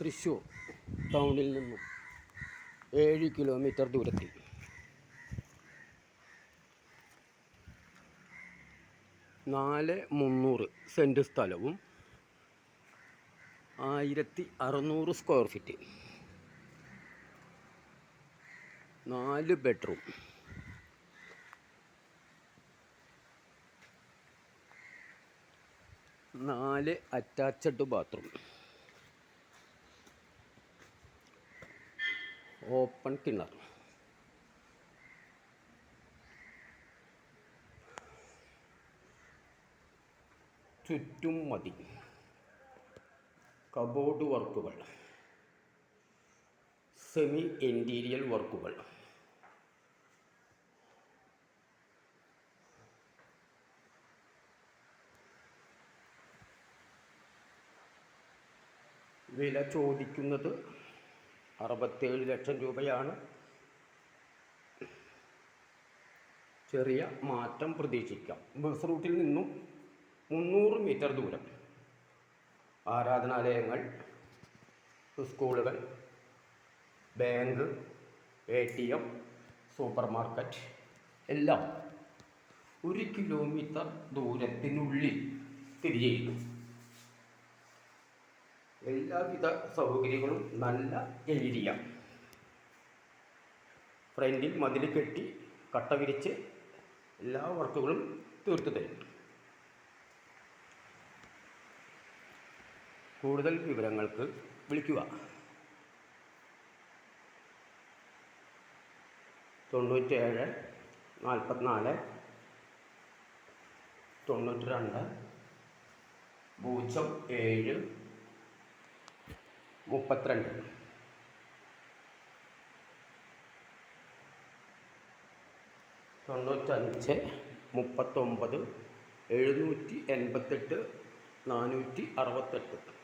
തൃശ്ശൂർ ടൗണിൽ നിന്നും ഏഴ് കിലോമീറ്റർ ദൂരത്തിൽ. നാല് മുന്നൂറ് സെന്റ് സ്ഥലവും ആയിരത്തി അറുന്നൂറ് സ്ക്വയർ ഫീറ്റ്. നാല് ബെഡ്റൂം. നാല് അറ്റാച്ചഡ് ബാത്റൂം. ഓപ്പൺ കിണർ ചുറ്റും മതി. കബോർഡ് വർക്കുകൾ. സെമി ഇന്റീരിയൽ വർക്കുകൾ. വില ചോദിക്കുന്നത് അറുപത്തേഴ് ലക്ഷം രൂപയാണ് ചെറിയ മാറ്റം പ്രതീക്ഷിക്കാം. ബസ് റൂട്ടിൽ നിന്നും മുന്നൂറ് മീറ്റർ ദൂരം. ആരാധനാലയങ്ങൾ സ്കൂളുകൾ bank A T M supermarket എല്ലാം ഒരു കിലോമീറ്റർ ദൂരത്തിനുള്ളിൽ സ്ഥിതി ചെയ്യുന്നു. എല്ലാവിധ സൗകര്യങ്ങളും നല്ല ഏരിയ ഫ്രണ്ടിൽ മതിൽ കെട്ടി കട്ട വിരിച്ച് എല്ലാ വർക്കുകളും തീർത്തു തരും. കൂടുതൽ വിവരങ്ങൾക്ക് വിളിക്കുക. തൊണ്ണൂറ്റേഴ് നാൽപ്പത്തിനാല് തൊണ്ണൂറ്റി രണ്ട് പൂജ്യം ഏഴ് മുപ്പത്തിരണ്ട്. തൊണ്ണൂറ്റഞ്ച് മുപ്പത്തൊമ്പത് എഴുന്നൂറ്റി എൺപത്തെട്ട് നാനൂറ്റി അറുപത്തെട്ട്.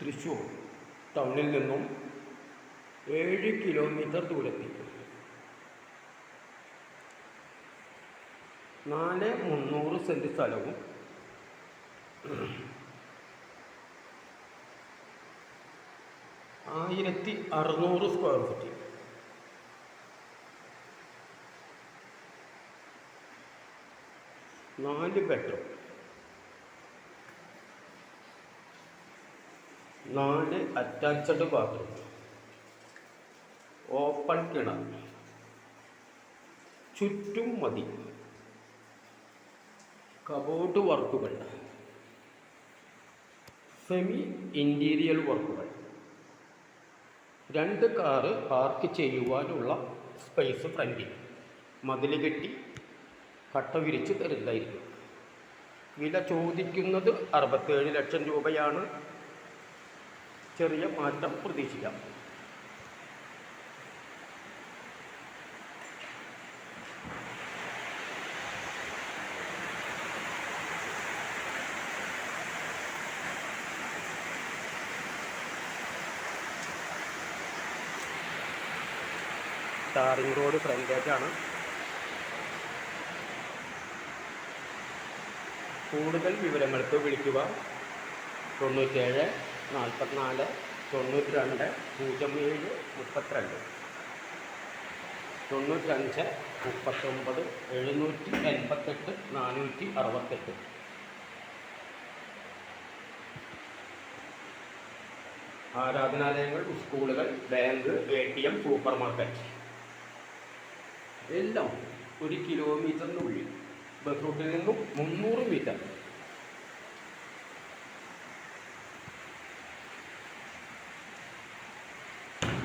തൃശ്ശൂർ ടൗണിൽ നിന്നും ഏഴ് കിലോമീറ്റർ ദൂരത്തിൽ നാല് മുന്നൂറ് സെന്റ് സ്ഥലവും ആയിരത്തി അറുന്നൂറ് സ്ക്വയർ ഫീറ്റ്. നാല് ബെഡ്റൂം. നാല് അറ്റാച്ച്ഡ് ബാത്റൂം ഓപ്പൺ കിണർ ചുറ്റും മതി. കബോർഡ് വർക്കുകൾ സെമി ഇന്റീരിയൽ വർക്കുകൾ രണ്ട് കാറ് പാർക്ക് ചെയ്യുവാനുള്ള സ്പേസ് ഫ്രണ്ടിൽ മതിൽ കെട്ടി കട്ട വിരിച്ച് തരുന്നതായിരിക്കും. വില ചോദിക്കുന്നത് അറുപത്തേഴ് ലക്ഷം രൂപയാണ്. ചെറിയ മാറ്റം പ്രതീക്ഷിക്കാം. ടാറിംഗ് റോഡ് ഫ്രണ്ടേജാണ് കൂടുതൽ വിവരങ്ങൾക്ക് വിളിക്കുക. തൊണ്ണൂറ്റേഴ് നാൽപ്പത്തിനാല് തൊണ്ണൂറ്റി രണ്ട് പൂജ്യം ഏഴ് മുപ്പത്തിരണ്ട്. തൊണ്ണൂറ്റഞ്ച് മുപ്പത്തൊമ്പത് എഴുന്നൂറ്റി എൺപത്തെട്ട് നാനൂറ്റി അറുപത്തെട്ട്. ആരാധനാലയങ്ങൾ സ്കൂളുകൾ bank A T M supermarket എല്ലാം ഒരു കിലോമീറ്ററിനുള്ളിൽ ബസ് റൂട്ടിൽ നിന്നും മുന്നൂറ് മീറ്റർ.